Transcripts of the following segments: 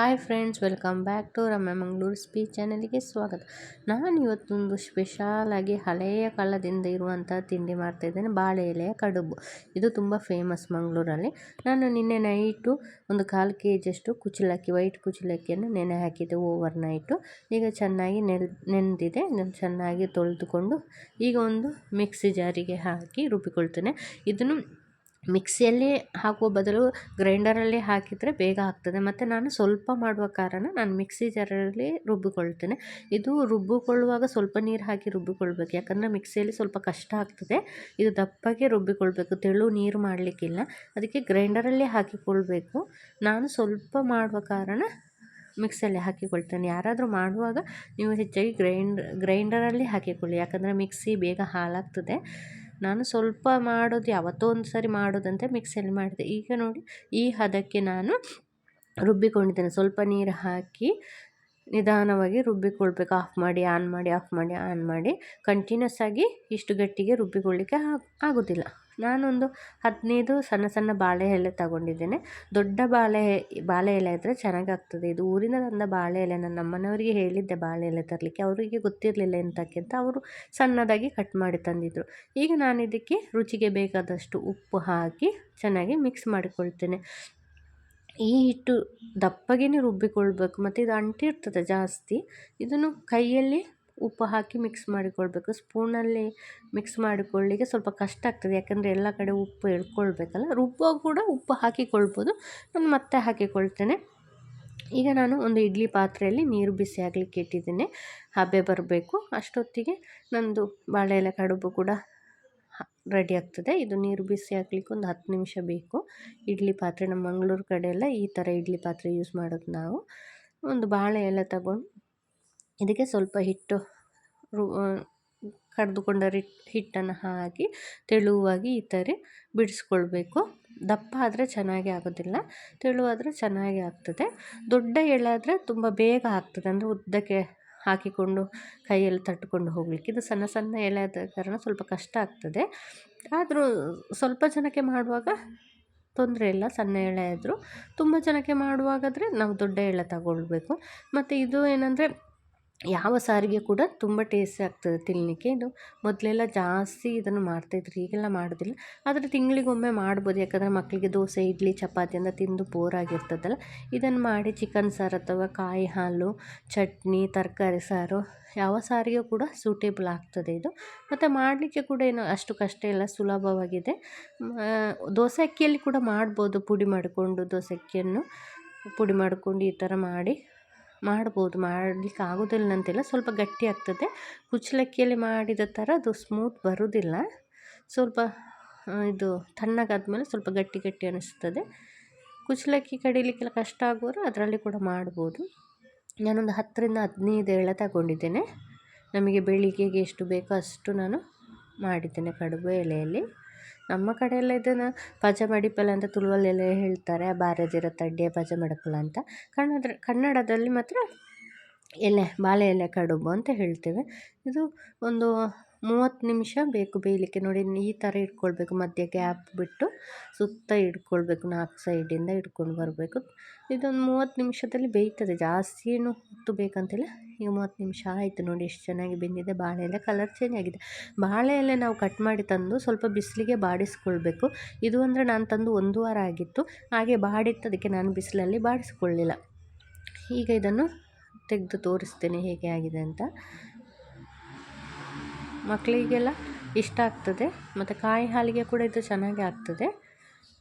Hi friends, welcome back to Ramya Mangaluru speech ಚಾನಲ್ಗೆ ಸ್ವಾಗತ. ನಾನು ಇವತ್ತೊಂದು ಸ್ಪೆಷಾಲಾಗಿ ಹಳೆಯ ಕಾಲದಿಂದ ಇರುವಂಥ ತಿಂಡಿ ಮಾಡ್ತಾಯಿದ್ದೇನೆ ಬಾಳೆ ಎಲೆಯ ಕಡುಬು. ಇದು ತುಂಬ ಫೇಮಸ್ ಮಂಗಳೂರಲ್ಲಿ. ನಾನು ನಿನ್ನೆ ನೈಟು ಒಂದು ಕಾಲು ಕೆ ಜಿಯಷ್ಟು ಕುಚಲಕ್ಕಿ ವೈಟ್ ಕುಚಲಕ್ಕಿಯನ್ನು ನೆನೆ ಹಾಕಿದ್ದೆ ಓವರ್ ನೈಟು ಈಗ ಚೆನ್ನಾಗಿ ನೆಲ್ ನೆನೆದಿದೆ ಇದನ್ನು ಚೆನ್ನಾಗಿ ತೊಳೆದುಕೊಂಡು ಈಗ ಒಂದು ಮಿಕ್ಸಿ ಜಾರಿಗೆ ಹಾಕಿ ರುಬ್ಬಿಕೊಳ್ತೇನೆ. ಇದನ್ನು ಮಿಕ್ಸಿಯಲ್ಲಿ ಹಾಕುವ ಬದಲು ಗ್ರೈಂಡರಲ್ಲಿ ಹಾಕಿದರೆ ಬೇಗ ಆಗ್ತದೆ. ಮತ್ತು ನಾನು ಸ್ವಲ್ಪ ಮಾಡುವ ಕಾರಣ ನಾನು ಮಿಕ್ಸಿ ಜಾರಲ್ಲಿ ರುಬ್ಬಿಕೊಳ್ತೇನೆ. ಇದು ರುಬ್ಬಿಕೊಳ್ಳುವಾಗ ಸ್ವಲ್ಪ ನೀರು ಹಾಕಿ ರುಬ್ಬಿಕೊಳ್ಬೇಕು. ಯಾಕಂದರೆ ಮಿಕ್ಸಿಯಲ್ಲಿ ಸ್ವಲ್ಪ ಕಷ್ಟ ಆಗ್ತದೆ. ಇದು ದಪ್ಪಗೆ ರುಬ್ಬಿಕೊಳ್ಬೇಕು. ತೆಳು ನೀರು ಮಾಡಲಿಕ್ಕಿಲ್ಲ. ಅದಕ್ಕೆ ಗ್ರೈಂಡರಲ್ಲಿ ಹಾಕಿಕೊಳ್ಬೇಕು. ನಾನು ಸ್ವಲ್ಪ ಮಾಡುವ ಕಾರಣ ಮಿಕ್ಸಿಯಲ್ಲಿ ಹಾಕಿಕೊಳ್ತೇನೆ. ಯಾರಾದರೂ ಮಾಡುವಾಗ ನೀವು ಹೆಚ್ಚಾಗಿ ಗ್ರೈಂಡ್, ಗ್ರೈಂಡರಲ್ಲಿ ಹಾಕಿಕೊಳ್ಳಿ. ಯಾಕಂದರೆ ಮಿಕ್ಸಿ ಬೇಗ ಹಾಳಾಗ್ತದೆ. ನಾನು ಸ್ವಲ್ಪ ಮಾಡೋದು, ಯಾವತ್ತೋ ಒಂದು ಸರಿ ಮಾಡೋದಂತೆ ಮಿಕ್ಸಿಯಲ್ಲಿ ಮಾಡಿದೆ. ಈಗ ನೋಡಿ ಈ ಹದಕ್ಕೆ ನಾನು ರುಬ್ಬಿಕೊಂಡಿದ್ದೇನೆ. ಸ್ವಲ್ಪ ನೀರು ಹಾಕಿ ನಿಧಾನವಾಗಿ ರುಬ್ಬಿಕೊಳ್ಬೇಕು. ಆಫ್ ಮಾಡಿ, ಆನ್ ಮಾಡಿ, ಆಫ್ ಮಾಡಿ, ಆನ್ ಮಾಡಿ. ಕಂಟಿನ್ಯೂಸ್ ಆಗಿ ಇಷ್ಟು ಗಟ್ಟಿಗೆ ರುಬ್ಬಿಕೊಳ್ಳಿಕ್ಕೆ ಆಗೋದಿಲ್ಲ. ನಾನೊಂದು ಹದಿನೈದು ಸಣ್ಣ ಸಣ್ಣ ಬಾಳೆ ಎಲೆ ತಗೊಂಡಿದ್ದೇನೆ. ದೊಡ್ಡ ಬಾಳೆ ಬಾಳೆ ಎಲೆ ಇದ್ದರೆ ಚೆನ್ನಾಗಾಗ್ತದೆ. ಇದು ಊರಿಂದ ತಂದ ಬಾಳೆ ಎಲೆ ನಾನು ನಮ್ಮನೆಯವರಿಗೆ ಹೇಳಿದ್ದೆ ಬಾಳೆ ಎಲೆ ತರಲಿಕ್ಕೆ. ಅವರಿಗೆ ಗೊತ್ತಿರಲಿಲ್ಲ ಎಂತಕ್ಕೆ ಅಂತ ಅವರು ಸಣ್ಣದಾಗಿ ಕಟ್ ಮಾಡಿ ತಂದಿದ್ದರು ಈಗ ನಾನು ಇದಕ್ಕೆ ರುಚಿಗೆ ಬೇಕಾದಷ್ಟು ಉಪ್ಪು ಹಾಕಿ ಚೆನ್ನಾಗಿ ಮಿಕ್ಸ್ ಮಾಡಿಕೊಳ್ತೇನೆ. ಈ ಹಿಟ್ಟು ದಪ್ಪಗೆ ರುಬ್ಬಿಕೊಳ್ಬೇಕು, ಮತ್ತು ಇದು ಅಂಟಿರ್ತದೆ ಜಾಸ್ತಿ. ಇದನ್ನು ಕೈಯಲ್ಲಿ ಉಪ್ಪು ಹಾಕಿ ಮಿಕ್ಸ್ ಮಾಡಿಕೊಳ್ಬೇಕು. ಸ್ಪೂನಲ್ಲಿ ಮಿಕ್ಸ್ ಮಾಡಿಕೊಳ್ಳಿಕ್ಕೆ ಸ್ವಲ್ಪ ಕಷ್ಟ ಆಗ್ತದೆ, ಯಾಕಂದರೆ ಎಲ್ಲ ಕಡೆ ಉಪ್ಪು ಎಳ್ಕೊಳ್ಬೇಕಲ್ಲ. ರುಬ್ಬೋ ಕೂಡ ಉಪ್ಪು ಹಾಕಿಕೊಳ್ಬೋದು. ನಾನು ಮತ್ತೆ ಹಾಕಿಕೊಳ್ತೇನೆ. ಈಗ ನಾನು ಒಂದು ಇಡ್ಲಿ ಪಾತ್ರೆಯಲ್ಲಿ ನೀರು ಬಿಸಿ ಆಗಲಿಕ್ಕೆ ಇಟ್ಟಿದ್ದೇನೆ. ಹಬೆ ಬರಬೇಕು. ಅಷ್ಟೊತ್ತಿಗೆ ನಂದು ಬಾಳೆ ಎಲೆ ಕಡುಬು ಕೂಡ ರೆಡಿ ಆಗ್ತದೆ. ಇದು ನೀರು ಬಿಸಿ ಹಾಕ್ಲಿಕ್ಕೆ ಒಂದು ಹತ್ತು ನಿಮಿಷ ಬೇಕು. ಇಡ್ಲಿ ಪಾತ್ರೆ ನಮ್ಮ ಮಂಗಳೂರು ಕಡೆ ಎಲ್ಲ ಈ ಥರ ಇಡ್ಲಿ ಪಾತ್ರೆ ಯೂಸ್ ಮಾಡೋದು ನಾವು. ಒಂದು ಬಾಳೆ ಎಲೆ ತಗೊಂಡು ಇದಕ್ಕೆ ಸ್ವಲ್ಪ ಹಿಟ್ಟು, ರು ಕಡ್ದುಕೊಂಡ ಹಿಟ್ಟನ್ನು ಹಾಕಿ ತೆಳುವಾಗಿ ಈ ಥರ ಬಿಡಿಸ್ಕೊಳ್ಬೇಕು. ದಪ್ಪ ಆದರೆ ಚೆನ್ನಾಗಿ ಆಗೋದಿಲ್ಲ. ತೆಳುವಾದರೆ ಚೆನ್ನಾಗಿ ಆಗ್ತದೆ. ದೊಡ್ಡ ಎಳೆ ಆದರೆ ತುಂಬ ಬೇಗ ಆಗ್ತದೆ. ಅಂದರೆ ಉದ್ದಕ್ಕೆ ಹಾಕಿಕೊಂಡು ಕೈಯಲ್ಲಿ ತಟ್ಕೊಂಡು ಹೋಗಲಿಕ್ಕೆ. ಇದು ಸಣ್ಣ ಸಣ್ಣ ಎಲೆ ಆದ ಕಾರಣ ಸ್ವಲ್ಪ ಕಷ್ಟ ಆಗ್ತದೆ. ಆದರೂ ಸ್ವಲ್ಪ ಜನಕ್ಕೆ ಮಾಡುವಾಗ ತೊಂದರೆ ಇಲ್ಲ, ಸಣ್ಣ ಎಳೆ ಆದರೂ. ತುಂಬ ಜನಕ್ಕೆ ಮಾಡುವಾಗಾದರೆ ನಾವು ದೊಡ್ಡ ಎಳೆ ತಗೊಳ್ಬೇಕು. ಮತ್ತು ಇದು ಏನಂದರೆ ಯಾವ ಸಾರಿಗೆ ಕೂಡ ತುಂಬ ಟೇಸ್ಟಿ ಆಗ್ತದೆ ತಿನ್ನಲಿಕ್ಕೆ ಇದು ಮೊದಲೆಲ್ಲ ಜಾಸ್ತಿ ಇದನ್ನು ಮಾಡ್ತಾಯಿದ್ರು ಈಗೆಲ್ಲ ಮಾಡೋದಿಲ್ಲ. ಆದರೆ ತಿಂಗಳಿಗೊಮ್ಮೆ ಮಾಡ್ಬೋದು. ಯಾಕಂದರೆ ಮಕ್ಕಳಿಗೆ ದೋಸೆ, ಇಡ್ಲಿ, ಚಪಾತಿ ಅಂತ ತಿಂದು ಬೋರ್ ಆಗಿರ್ತದಲ್ಲ. ಇದನ್ನು ಮಾಡಿ ಚಿಕನ್ ಸಾರು ಅಥವಾ ಕಾಯಿ ಹಾಲು, ಚಟ್ನಿ, ತರಕಾರಿ ಸಾರು ಯಾವ ಸಾರಿಗೆ ಕೂಡ ಸೂಟೇಬಲ್ ಆಗ್ತದೆ ಇದು. ಮತ್ತು ಮಾಡಲಿಕ್ಕೆ ಕೂಡ ಏನು ಅಷ್ಟು ಕಷ್ಟ ಇಲ್ಲ, ಸುಲಭವಾಗಿದೆ. ದೋಸೆ ಅಕ್ಕಿಯಲ್ಲಿ ಕೂಡ ಮಾಡ್ಬೋದು ಪುಡಿ ಮಾಡಿಕೊಂಡು, ದೋಸೆ ಅಕ್ಕಿಯನ್ನು ಪುಡಿ ಮಾಡಿಕೊಂಡು ಈ ಥರ ಮಾಡಿ ಮಾಡ್ಬೋದು ಮಾಡಲಿಕ್ಕೆ ಆಗೋದಿಲ್ಲ ಅಂತಿಲ್ಲ ಸ್ವಲ್ಪ ಗಟ್ಟಿ ಆಗ್ತದೆ. ಕುಚ್ಚಲಕ್ಕಿಯಲ್ಲಿ ಮಾಡಿದ ಥರ ಅದು ಸ್ಮೂತ್ ಬರೋದಿಲ್ಲ. ಸ್ವಲ್ಪ ಇದು ತಣ್ಣಗಾದ್ಮೇಲೆ ಸ್ವಲ್ಪ ಗಟ್ಟಿ ಗಟ್ಟಿ ಅನಿಸ್ತದೆ. ಕುಚ್ಚಲಕ್ಕಿ ಕಡಿಲಿಕ್ಕೆಲ್ಲ ಕಷ್ಟ ಆಗೋರು ಅದರಲ್ಲಿ ಕೂಡ ಮಾಡ್ಬೋದು. ನಾನೊಂದು ಹತ್ತರಿಂದ ಹದಿನೈದು ಎಳೆ ತಗೊಂಡಿದ್ದೇನೆ. ನಮಗೆ ಬೆಳಿಗ್ಗೆಗೆ ಎಷ್ಟು ಬೇಕೋ ಅಷ್ಟು ನಾನು ಮಾಡಿದ್ದೇನೆ ಕಡುಬು ಎಲೆಯಲ್ಲಿ ನಮ್ಮ ಕಡೆಯೆಲ್ಲ ಇದನ್ನು ಪಜ ಮಡಿಪಲ ಅಂತ ತುಳುವಲ್ಲೆಲ್ಲ ಹೇಳ್ತಾರೆ ಬಾರದಿರೋ ಪಜ ಮಡಪಲ ಅಂತ. ಕನ್ನಡ, ಕನ್ನಡದಲ್ಲಿ ಮಾತ್ರ ಎಲೆ, ಬಾಳೆ ಎಲೆ ಕಡುಬು ಅಂತ ಹೇಳ್ತೇವೆ. ಇದು ಒಂದು ಮೂವತ್ತು ನಿಮಿಷ ಬೇಕು ಬೇಯಲಿಕ್ಕೆ. ನೋಡಿ, ಈ ಥರ ಇಟ್ಕೊಳ್ಬೇಕು. ಮಧ್ಯೆ ಗ್ಯಾಪ್ ಬಿಟ್ಟು ಸುತ್ತ ಇಟ್ಕೊಳ್ಬೇಕು. ನಾಲ್ಕು ಸೈಡಿಂದ ಇಟ್ಕೊಂಡು ಬರಬೇಕು. ಇದೊಂದು ಮೂವತ್ತು ನಿಮಿಷದಲ್ಲಿ ಬೇಯ್ತದೆ. ಜಾಸ್ತಿ ಏನು ಹೊತ್ತು ಬೇಕಂತಿಲ್ಲ ಈಗ ಮೂವತ್ತು ನಿಮಿಷ ಆಯಿತು. ನೋಡಿ, ಎಷ್ಟು ಚೆನ್ನಾಗಿ ಬೆಂದಿದೆ. ಬಾಳೆ ಎಲೆ ಕಲರ್ ಚೇಂಜ್ ಆಗಿದೆ. ಬಾಳೆ ಎಲೆ ನಾವು ಕಟ್ ಮಾಡಿ ತಂದು ಸ್ವಲ್ಪ ಬಿಸಿಲಿಗೆ ಬಾಡಿಸ್ಕೊಳ್ಬೇಕು. ಇದು ಅಂದರೆ ನಾನು ತಂದು ಒಂದು ವಾರ ಆಗಿತ್ತು. ಹಾಗೆ ಬಾಡಿತ್ತು. ಅದಕ್ಕೆ ನಾನು ಬಿಸಿಲಲ್ಲಿ ಬಾಡಿಸ್ಕೊಳ್ಳಿಲ್ಲ. ಈಗ ಇದನ್ನು ತೆಗೆದು ತೋರಿಸ್ತೇನೆ ಹೇಗೆ ಆಗಿದೆ ಅಂತ. ಮಕ್ಕಳಿಗೆಲ್ಲ ಇಷ್ಟ ಆಗ್ತದೆ. ಮತ್ತು ಕಾಯಿ ಹಾಲಿಗೆ ಕೂಡ ಇದು ಚೆನ್ನಾಗಿ ಆಗ್ತದೆ.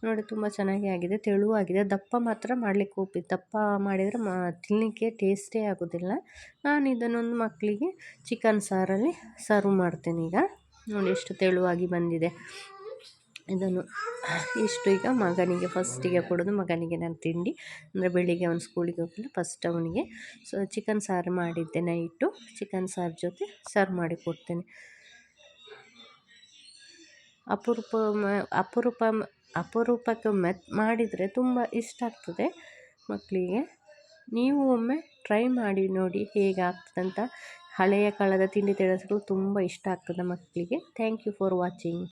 ನೋಡಿ, ತುಂಬ ಚೆನ್ನಾಗಿ ಆಗಿದೆ, ತೆಳುವಾಗಿದೆ. ದಪ್ಪ ಮಾತ್ರ ಮಾಡಲಿಕ್ಕೆ ಹೋಗ್ಬೇಕು ದಪ್ಪ ಮಾಡಿದರೆ ಮಾ ತಿನ್ನಲಿಕ್ಕೆ ಟೇಸ್ಟೇ ಆಗೋದಿಲ್ಲ. ನಾನು ಇದನ್ನೊಂದು ಮಕ್ಕಳಿಗೆ ಚಿಕನ್ ಸಾರಲ್ಲಿ ಸರ್ವ್ ಮಾಡ್ತೇನೆ ಈಗ. ನೋಡಿ, ಎಷ್ಟು ತೆಳುವಾಗಿ ಬಂದಿದೆ. ಇದನ್ನು ಇಷ್ಟು ಈಗ ಮಗನಿಗೆ ಫಸ್ಟಿಗೆ ಕೊಡೋದು. ಮಗನಿಗೆ ನಾನು ತಿಂಡಿ, ಅಂದರೆ ಬೆಳಿಗ್ಗೆ ಅವನು ಸ್ಕೂಲಿಗೆ ಹೋಗಿಲ್ಲ ಫಸ್ಟ್ ಅವನಿಗೆ. ಸೊ ಚಿಕನ್ ಸಾರು ಮಾಡಿದ್ದೆ ನೈಟು ಚಿಕನ್ ಸಾರು ಜೊತೆ ಸರ್ವ್ ಮಾಡಿ ಕೊಡ್ತೇನೆ. ಅಪರೂಪ ಅಪರೂಪ ಅಪರೂಪಕ್ಕೆ ಅಪರೂಪಕ್ಕೊಮ್ಮೆ ಮಾಡಿದರೆ ತುಂಬ ಇಷ್ಟ ಆಗ್ತದೆ ಮಕ್ಕಳಿಗೆ ನೀವು ಒಮ್ಮೆ ಟ್ರೈ ಮಾಡಿ ನೋಡಿ ಹೇಗೆ ಆಗ್ತದಂತ ಹಳೆಯ ಕಾಲದ ತಿಂಡಿ ತಿನಿಸುಗಳು ತುಂಬ ಇಷ್ಟ ಆಗ್ತದೆ ಮಕ್ಕಳಿಗೆ ಥ್ಯಾಂಕ್ ಯು ಫಾರ್ ವಾಚಿಂಗ್